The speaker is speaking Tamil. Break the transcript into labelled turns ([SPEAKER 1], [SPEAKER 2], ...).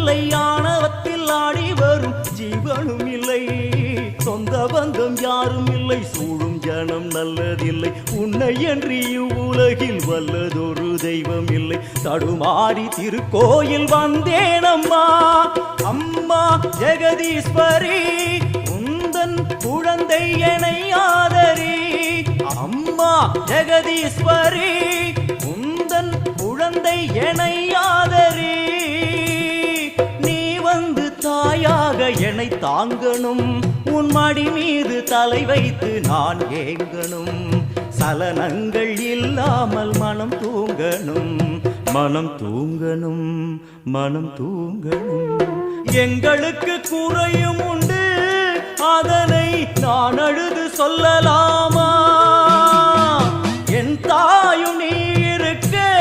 [SPEAKER 1] இல்லை ஆணவத்தில் ஆடி வரும் ஜீவனும் இல்லை. சொந்த பந்தம் யாரும் இல்லை சூழும் ஜனம் நல்லதில்லை. உன்னை என்று இவ்வுலகில் வல்லதொரு தெய்வம் இல்லை. தடுமாறி திருக்கோயில் வந்தேன் அம்மா. ஜெகதீஸ்வரி உந்தன் குழந்தை என ஆதரி. அம்மா ஜெகதீஸ்வரி உந்தன் குழந்தை என என்னை தாங்கணும். உன் மடி மீது தலை வைத்து நான் ஏங்கணும். சலனங்கள் இல்லாமல் மனம் தூங்கணும். மனம் தூங்கணும் மனம் தூங்கணும். எங்களுக்கு குறையும் உண்டு. அதனை நான் அழுது சொல்லலாமா? என் தாயும் நீ